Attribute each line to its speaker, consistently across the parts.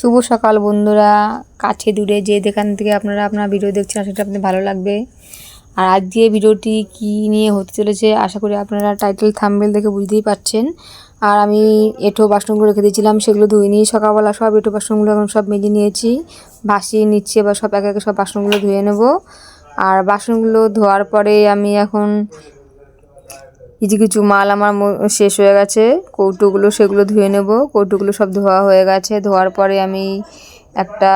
Speaker 1: শুভ সকাল বন্ধুরা। কাছে দূরে যে যেখান থেকে আপনারা আপনার ভিডিও দেখছেন সেটা আপনাদের ভালো লাগবে। আর আজকে ভিডিওটি কি নিয়ে হতে চলেছে, আশা করি আপনারা টাইটেল থাম্বেল দেখে বুঝতেই পারছেন। আর আমি এঁঠো বাসনগুলো রেখে দিয়েছিলাম, সেগুলো ধুয়ে নিয়ে সকালবেলা সব এঁঠো বাসনগুলো এখন সব মেজে নিয়েছি। ভাসিয়ে নিচ্ছি বা সব একে একে সব বাসনগুলো ধুয়ে নেব। আর বাসনগুলো ধোয়ার পরে আমি এখন কিছু কিছু মাল আমার শেষ হয়ে গেছে, কৌটোগুলো সেগুলো ধুয়ে নেব। কৌটোগুলো সব ধোয়া হয়ে গেছে। ধোয়ার পরে আমি একটা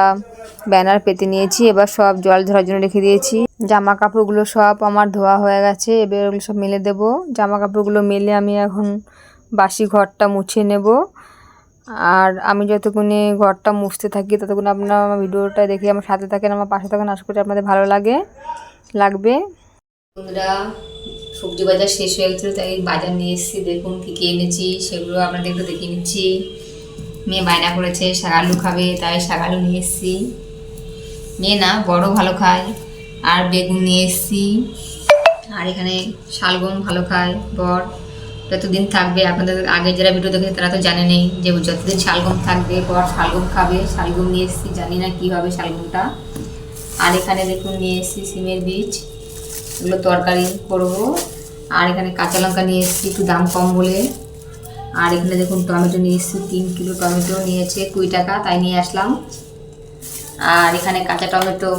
Speaker 1: ব্যানার পেতে নিয়েছি। এবার সব জল ধরার জন্য রেখে দিয়েছি। জামা কাপড়গুলো সব আমার ধোয়া হয়ে গেছে। এবার ওগুলো সব মেলে দেব। জামা কাপড়গুলো মেলে আমি এখন বাসি ঘরটা মুছে নেব। আর আমি যতক্ষণে ঘরটা মুছতে থাকি, ততক্ষণ আপনারা আমার ভিডিওটা দেখে আমার সাথে থাকেন, আমার পাশে থাকেন। আশা করি আপনাদের ভালো লাগে, লাগবে। বন্ধুরা সবজি বাজার শেষ হয়ে গেছিল, তাই বাজার নিয়ে এসেছি, দেখুন কী কী এনেছি, সেগুলো আপনাদের একটু দেখিয়ে নিচ্ছি। মেয়ে বায়না করেছে, শাক আলু খাবে, তাই শাক আলু নিয়ে এসেছি। মেয়ে না, বড় ভালো খায়, আর বেগুন নিয়ে এসেছি। আর এখানে শালগম ভালো খায়, বর। যতদিন থাকবে, আপনাদের আগে যারা ভিডিও দেখে, তারা তো জানে নেই যে যতদিন শালগম থাকবে, বর শালগম খাবে, শালগম নিয়ে এসেছি, জানি না কী হবে শালগমটা। আর এখানে দেখুন, নিয়ে এসেছি সিমের বীজ। এগুলো তরকারি করব আর এখানে কাঁচা লঙ্কা নিয়ে এসেছি, একটু দাম কম বলে। আর এখানে দেখুন, টমেটো নিয়ে এসেছি, তিন কিলো টমেটো নিয়েছে, কুড়ি টাকা, তাই নিয়ে আসলাম। আর এখানে কাঁচা টমেটো,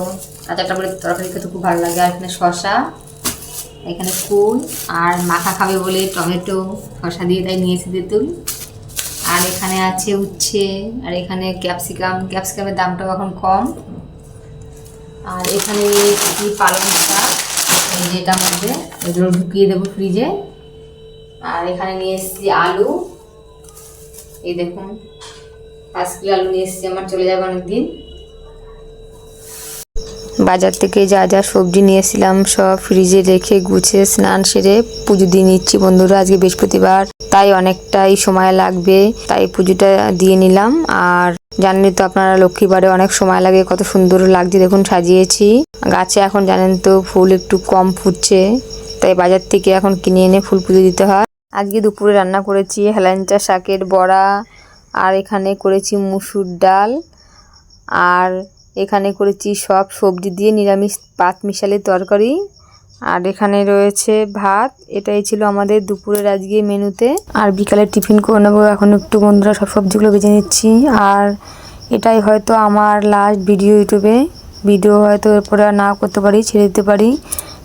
Speaker 1: কাঁচা টমেটোর তরকারি খেতে খুব ভালো লাগে। আর এখানে শসা, এখানে ফুল, আর মাখা খাবে বলে টমেটো, শসা দিয়ে তাই নিয়ে এসে তেঁতুল। আর এখানে আছে উচ্ছে, আর এখানে ক্যাপসিকাম, ক্যাপসিকামের দামটাও এখন কম। আর এখানে পালং শাক? এই যেটার মধ্যে। এগুলো ঢুকিয়ে দেবো ফ্রিজে। আর এখানে নিয়ে এসেছি আলু। এই দেখুন, পাঁচ কিলো আলু নিয়ে এসেছি, আমার চলে যাবে অনেকদিন। বাজার থেকে যা যা সবজি নিয়েছিলাম সব ফ্রিজে রেখে গুছিয়ে স্নান সেরে পুজো দিয়ে নিচ্ছি বন্ধুরা। আজকে বৃহস্পতিবার, তাই অনেকটাই সময় লাগবে, তাই পুজোটা দিয়ে নিলাম। আর জানেন তো আপনারা, লক্ষ্মীবারে অনেক সময় লাগে, কত সুন্দর লাগছে, দেখুন সাজিয়েছি। গাছে এখন জানেন তো ফুল একটু কম ফুটছে, তাই বাজার থেকে এখন কিনে এনে ফুল পুজো দিতে হয়। আজকে দুপুরে রান্না করেছি হেলাঞ্চা শাকের বড়া, আর এখানে করেছি মুসুর ডাল, আর এখানে করেছি সব সবজি দিয়ে নিরামিষ পাত মিশালে তরকারি। আর এখানে রয়েছে ভাত। এটাই ছিল আমাদের দুপুরের আজকে মেনুতে। আর বিকালে টিফিন করে নেব। এখন একটু বন্ধুরা সব সবজিগুলো বেছে নিচ্ছি। আর এটাই হয়তো আমার লাস্ট ভিডিও ইউটিউবে। ভিডিও হয়তো এরপরে আর নাও করতে পারি, ছেড়ে দিতে পারি।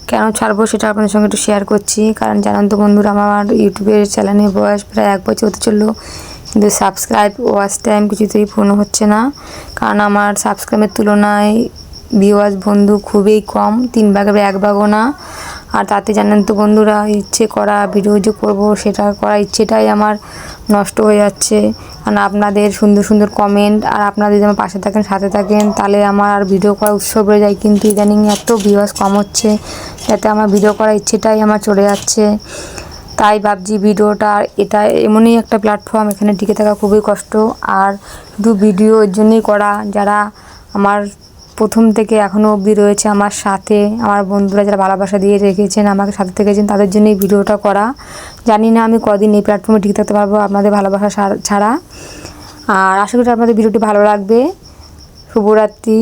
Speaker 1: কেন ছাড়বো সেটা আপনাদের সঙ্গে একটু শেয়ার করছি। কারণ জানান তো বন্ধুরা, আমার ইউটিউবের চ্যানেলের বয়স প্রায় এক বছর হতে চলল। কিন্তু সাবস্ক্রাইব ওয়াচ টাইম কিছুতেই পূর্ণ হচ্ছে না। কারণ আমার সাবস্ক্রাইবের তুলনায় ভিউয়ার্স বন্ধু খুবই কম, তিন ভাগের এক ভাগও না। আর তাতে জানেন তো বন্ধুরা, ইচ্ছে করা ভিডিও যে করব, সেটা করার ইচ্ছেটাই আমার নষ্ট হয়ে যাচ্ছে। কারণ আপনাদের সুন্দর সুন্দর কমেন্ট আর আপনারা যদি আমার পাশে থাকেন, সাথে থাকেন, তাহলে আমার আর ভিডিও করার উৎসব হয়ে যায়। কিন্তু ইদানিং এত ভিউয়ার্স কম হচ্ছে, যাতে আমার ভিডিও করার ইচ্ছেটাই আমার চলে যাচ্ছে। তাই ভাবছি ভিডিওটা এটা এমনই একটা প্ল্যাটফর্ম এখানে টিকে থাকা খুবই কষ্ট। আর শুধু ভিডিও এর জন্যই করা, যারা আমার প্রথম থেকে এখনও অবধি রয়েছে আমার সাথে, আমার বন্ধুরা যারা ভালোবাসা দিয়ে রেখেছেন, আমাকে সাথে থেকেছেন, তাদের জন্য এই ভিডিওটা করা। জানি না আমি কদিন এই প্ল্যাটফর্মে টিকে থাকতে পারব আপনাদের ভালোবাসা ছাড়া। আর আশা করি আপনাদের ভিডিওটি ভালো লাগবে। শুভরাত্রি।